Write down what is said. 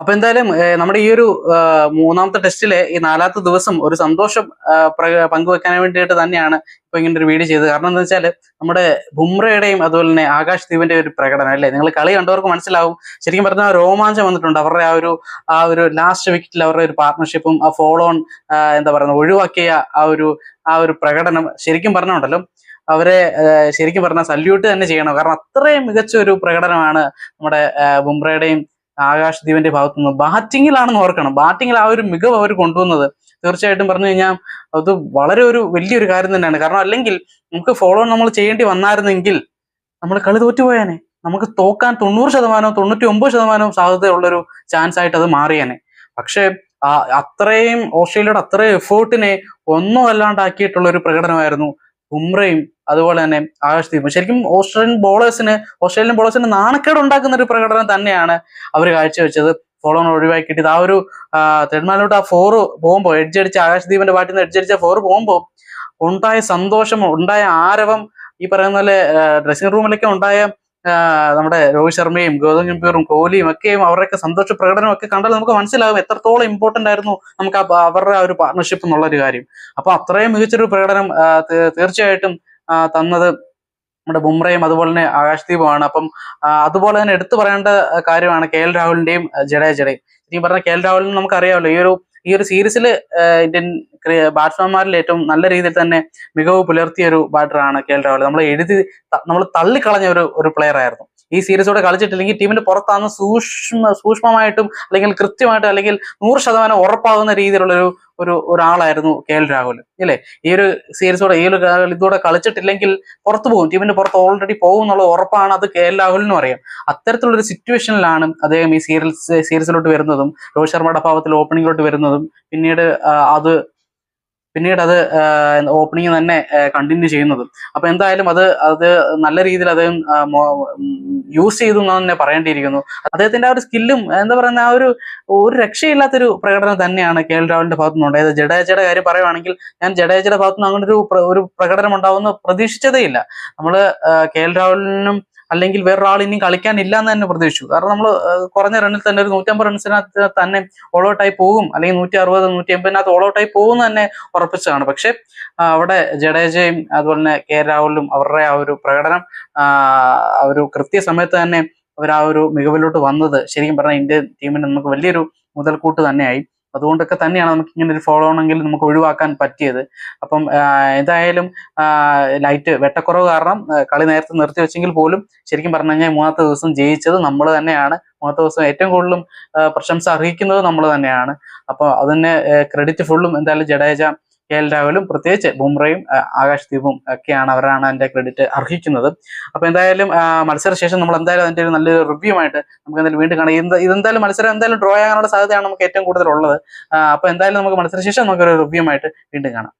അപ്പൊ എന്തായാലും നമ്മുടെ ഈ ഒരു മൂന്നാമത്തെ ടെസ്റ്റിലെ ഈ നാലാമത്തെ ദിവസം ഒരു സന്തോഷം പങ്കുവെക്കാൻ വേണ്ടിയിട്ട് തന്നെയാണ് ഇപ്പൊ ഇങ്ങനെ ഒരു വീഡിയോ ചെയ്തത്. കാരണം എന്താ വെച്ചാൽ നമ്മുടെ ബുംറയുടെയും അതുപോലെ തന്നെ ആകാശ് ദീപിന്റെ ഒരു പ്രകടനം അല്ലേ? നിങ്ങൾ കളി കണ്ടവർക്ക് മനസ്സിലാവും. ശരിക്കും പറഞ്ഞാൽ രോമാഞ്ചം വന്നിട്ടുണ്ട്. അവരുടെ ആ ഒരു ആ ഒരു ലാസ്റ്റ് വിക്കറ്റിൽ അവരുടെ ഒരു പാർട്ണർഷിപ്പും ആ ഫോളോ ഓൺ എന്താ പറയുക ഒഴിവാക്കിയ ആ ഒരു ആ ഒരു പ്രകടനം ശരിക്കും പറഞ്ഞുണ്ടല്ലോ അവരെ ശരിക്കും പറഞ്ഞാൽ സല്യൂട്ട് തന്നെ ചെയ്യണം. കാരണം അത്രയും മികച്ച ഒരു പ്രകടനമാണ് നമ്മുടെ ബുംറയുടെയും ആകാശ് ദീപന്റെ ഭാഗത്തു നിന്ന് ബാറ്റിങ്ങിലാണെന്ന് ഓർക്കണം. ബാറ്റിങ്ങിൽ ആ ഒരു മികവ് അവർ കൊണ്ടുവന്നത് തീർച്ചയായിട്ടും പറഞ്ഞു കഴിഞ്ഞാൽ അത് വളരെ ഒരു വലിയൊരു കാര്യം തന്നെയാണ്. കാരണം അല്ലെങ്കിൽ നമുക്ക് ഫോളോ നമ്മൾ ചെയ്യേണ്ടി വന്നായിരുന്നെങ്കിൽ നമ്മൾ കളി തോറ്റുപോയാനെ. നമുക്ക് തോക്കാൻ തൊണ്ണൂറ് ശതമാനവും തൊണ്ണൂറ്റി ഒമ്പത് ശതമാനവും സാധ്യതയുള്ളൊരു ചാൻസ് ആയിട്ട് അത് മാറിയാനെ. പക്ഷേ അത്രയും ഓസ്ട്രേലിയയുടെ അത്രയും എഫേർട്ടിനെ ഒന്നും അല്ലാണ്ടാക്കിയിട്ടുള്ള ഒരു പ്രകടനമായിരുന്നു ബുംറയും അതുപോലെ തന്നെ ആകാശ് ദീപും. ശരിക്കും ഓസ്ട്രേലിയൻ ബോളേഴ്സിന് ഓസ്ട്രേലിയൻ ബോളേഴ്സിന് നാണക്കേട് ഉണ്ടാക്കുന്ന ഒരു പ്രകടനം തന്നെയാണ് അവർ കാഴ്ചവെച്ചത്. ഫോളോൺ ഒഴിവാക്കിയിട്ട് ആ ഒരു തെരുമാലോട്ട് ആ ഫോറ് പോകുമ്പോൾ എഡ്ജടിച്ച് ആകാശ് ദീപിന്റെ ബാറ്റിൽ നിന്ന് എഡ്ജടിച്ച ഫോറ് പോകുമ്പോൾ ഉണ്ടായ സന്തോഷം ഉണ്ടായ ആരവം ഈ പറയുന്ന പോലെ ഡ്രസ്സിംഗ് റൂമിലൊക്കെ ഉണ്ടായ നമ്മുടെ രോഹിത് ശർമ്മയും ഗൗതം ഗംഭീറും കോഹ്ലിയും ഒക്കെയും അവരുടെയൊക്കെ സന്തോഷ പ്രകടനം ഒക്കെ കണ്ടാൽ നമുക്ക് മനസ്സിലാകും എത്രത്തോളം ഇമ്പോർട്ടന്റ് ആയിരുന്നു നമുക്ക് അവരുടെ ആ ഒരു പാർട്ണർഷിപ്പ് എന്നുള്ള ഒരു കാര്യം. അപ്പൊ അത്രയും മികച്ചൊരു പ്രകടനം തീർച്ചയായിട്ടും തന്നത് നമ്മുടെ ബുംറയും അതുപോലെ തന്നെ ആകാശ്ദീപുമാണ് അപ്പം അതുപോലെ തന്നെ എടുത്തു പറയേണ്ട കാര്യമാണ് കെ എൽ രാഹുലിന്റെയും ജഡേജയുടെയും ഇനി പറഞ്ഞ കെ എൽ രാഹുലിന് നമുക്കറിയാമല്ലോ ഈ ഒരു ഈ ഒരു സീരീസിൽ ഇന്ത്യൻ ബാറ്റ്സ്മാൻമാരിൽ ഏറ്റവും നല്ല രീതിയിൽ തന്നെ മികവ് പുലർത്തിയ ഒരു ബാറ്ററാണ് കെ എൽ രാഹുൽ. നമ്മൾ എഴുതി നമ്മൾ തള്ളിക്കളഞ്ഞ ഒരു ഒരു പ്ലെയർ ആയിരുന്നു. ഈ സീരീസോടെ കളിച്ചിട്ടില്ലെങ്കിൽ ടീമിന്റെ പുറത്താണ് സൂക്ഷ്മ സൂക്ഷ്മമായിട്ടും അല്ലെങ്കിൽ കൃത്യമായിട്ടും അല്ലെങ്കിൽ നൂറ് ശതമാനം ഉറപ്പാകുന്ന രീതിയിലുള്ളൊരു ഒരു ഒരു ഒരാളായിരുന്നു കെ എൽ രാഹുൽ. അല്ലേ ഈ ഒരു സീരീസോടെ ഈ ഒരു ഇതോടെ കളിച്ചിട്ടില്ലെങ്കിൽ പുറത്തു പോകും. ടീമിന്റെ പുറത്ത് ഓൾറെഡി പോകും എന്നുള്ള ഉറപ്പാണ് അത് കെ എൽ രാഹുലിനും അറിയാം. അത്തരത്തിലുള്ള ഒരു സിറ്റുവേഷനിലാണ് അദ്ദേഹം ഈ സീരീസ് സീരീസിലോട്ട് വരുന്നതും രോഹിത് ശർമ്മയുടെ ഭാവത്തിൽ ഓപ്പണിങ്ങിലോട്ട് വരുന്നതും പിന്നീട് അത് പിന്നീട് അത് ഓപ്പണിംഗ് തന്നെ കണ്ടിന്യൂ ചെയ്യുന്നതും. അപ്പൊ എന്തായാലും അത് അത് നല്ല രീതിയിൽ അദ്ദേഹം യൂസ് ചെയ്തു എന്ന് തന്നെ പറയേണ്ടിയിരിക്കുന്നു. അദ്ദേഹത്തിന്റെ ആ ഒരു സ്കില്ലും എന്താ പറയുന്ന ആ ഒരു ഒരു രക്ഷയില്ലാത്തൊരു പ്രകടനം തന്നെയാണ് കെ എൽ രാഹുലിന്റെ ഭാഗത്തു നിന്ന് ഉണ്ടായത് ജഡേജയുടെ കാര്യം പറയുവാണെങ്കിൽ ഞാൻ ജഡേജയുടെ ഭാഗത്തുനിന്ന് അങ്ങനെ ഒരു ഒരു പ്രകടനം ഉണ്ടാവുമെന്ന് പ്രതീക്ഷിച്ചതേ ഇല്ല നമ്മൾ കെ എൽ രാഹുലിനും അല്ലെങ്കിൽ വേറൊരാൾ ഇനി കളിക്കാനില്ല എന്ന് തന്നെ പ്രതീക്ഷിച്ചു. കാരണം നമ്മൾ കുറഞ്ഞ റണ്ണിൽ തന്നെ ഒരു നൂറ്റമ്പത് റൺസിനകത്ത് തന്നെ ഓൾ ഔട്ടായി പോകും. അല്ലെങ്കിൽ നൂറ്റി അറുപത് നൂറ്റി എൺപതിനകത്ത് ഓൾ ഔട്ടായി പോകുമെന്ന് തന്നെ ഉറപ്പിച്ചതാണ്. പക്ഷെ അവിടെ ജഡേജയും അതുപോലെ തന്നെ കെ രാഹുലും അവരുടെ ആ ഒരു പ്രകടനം ആ ഒരു കൃത്യസമയത്ത് തന്നെ അവർ ആ ഒരു മികവിലോട്ട് വന്നത് ശരിക്കും പറഞ്ഞാൽ ഇന്ത്യൻ ടീമിന് നമുക്ക് വലിയൊരു മുതൽക്കൂട്ട് തന്നെയായി. അതുകൊണ്ടൊക്കെ തന്നെയാണ് നമുക്ക് ഇങ്ങനെ ഒരു ഫോളോ ആണെങ്കിൽ നമുക്ക് ഒഴിവാക്കാൻ പറ്റിയത്. അപ്പം എന്തായാലും ലൈറ്റ് വെട്ടക്കുറവ് കാരണം കളി നേരത്തെ നിർത്തി വെച്ചെങ്കിൽ പോലും ശരിക്കും പറഞ്ഞു കഴിഞ്ഞാൽ മൂന്നാമത്തെ ദിവസം ജയിച്ചത് നമ്മൾ തന്നെയാണ്. മൂന്നാമത്തെ ദിവസം ഏറ്റവും കൂടുതലും പ്രശംസ അർഹിക്കുന്നത് നമ്മൾ തന്നെയാണ്. അപ്പോൾ അതിന് ക്രെഡിറ്റ് ഫുള്ളും എന്തായാലും ജഡേജ കെ എൽ രാഹുലും പ്രത്യേകിച്ച് ബുംറയും ആകാശ് ദീപും ഒക്കെയാണ് അവരാണ് അതിന്റെ ക്രെഡിറ്റ് അർഹിക്കുന്നത്. അപ്പൊ എന്തായാലും മത്സരശേഷം നമ്മൾ എന്തായാലും അതിന്റെ ഒരു നല്ലൊരു റിവ്യൂ ആയിട്ട് നമുക്ക് എന്തായാലും വീണ്ടും കാണാം. ഇത് ഇതെന്തായാലും മത്സരം എന്തായാലും ഡ്രോ ആകാനുള്ള സാധ്യതയാണ് നമുക്ക് ഏറ്റവും കൂടുതൽ ഉള്ളത്. അപ്പൊ എന്തായാലും നമുക്ക് മത്സരശേഷം നമുക്കൊരു റിവ്യൂ ആയിട്ട് വീണ്ടും കാണാം.